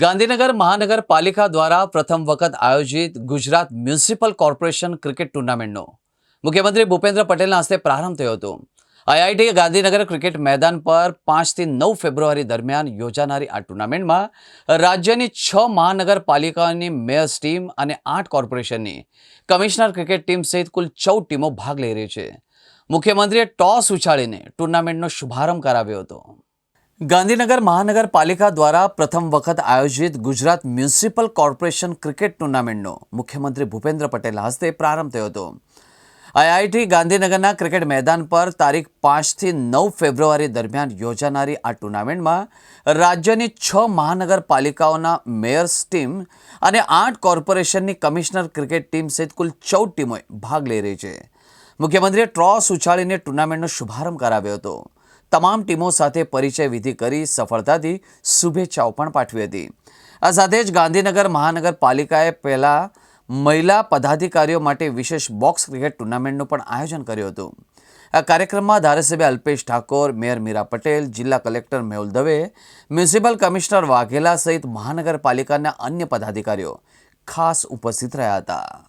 ગાંધીનગર મહાનગરપાલિકા દ્વારા પ્રથમ વખત આયોજિત ગુજરાત મ્યુનિસિપલ કોર્પોરેશન ક્રિકેટ ટુર્નામેન્ટનો મુખ્યમંત્રી ભૂપેન્દ્ર પટેલના હસ્તે પ્રારંભ થયો હતો. આઈઆઈટી ગાંધીનગર ક્રિકેટ મેદાન પર પાંચથી નવ ફેબ્રુઆરી દરમિયાન યોજાનારી આ ટુર્નામેન્ટમાં રાજ્યની છ મહાનગરપાલિકાઓની મેયર્સ ટીમ અને આઠ કોર્પોરેશનની કમિશનર ક્રિકેટ ટીમ સહિત કુલ ચૌદ ટીમો ભાગ લઈ રહી છે. મુખ્યમંત્રીએ ટોસ ઉછાળીને ટુર્નામેન્ટનો શુભારંભ કરાવ્યો હતો. ગાંધીનગર મહાનગરપાલિકા દ્વારા પ્રથમ વખત આયોજિત ગુજરાત મ્યુનિસિપલ કોર્પોરેશન ક્રિકેટ ટુર્નામેન્ટનો મુખ્યમંત્રી ભૂપેન્દ્ર પટેલ હસ્તે પ્રારંભ થયો હતો. આઈઆઈટી ગાંધીનગરના ક્રિકેટ મેદાન પર તારીખ પાંચથી નવ ફેબ્રુઆરી દરમિયાન યોજાનારી આ ટુર્નામેન્ટમાં રાજ્યની છ મહાનગરપાલિકાઓના મેયર્સ ટીમ અને આઠ કોર્પોરેશનની કમિશનર ક્રિકેટ ટીમ સહિત કુલ ચૌદ ટીમોએ ભાગ લઈ રહી છે. મુખ્યમંત્રીએ ટ્રોસ ઉછાળીને ટુર્નામેન્ટનો શુભારંભ કરાવ્યો હતો. તમામ ટીમો સાથે પરિચય વિધિ કરી સફળતાથી શુભેચ્છાઓ પણ પાઠવી હતી. આ સાથે જ ગાંધીનગર મહાનગરપાલિકાએ પહેલાં મહિલા પદાધિકારીઓ માટે વિશેષ બોક્સ ક્રિકેટ ટુર્નામેન્ટનું પણ આયોજન કર્યું હતું. આ કાર્યક્રમમાં ધારાસભ્ય અલ્પેશ ઠાકોર, મેયર મીરા પટેલ, જિલ્લા collector Mehul Dave, municipal commissioner Vaghela સહિત મહાનગરપાલિકાના અન્ય પદાધિકારીઓ ખાસ ઉપસ્થિત રહ્યા હતા.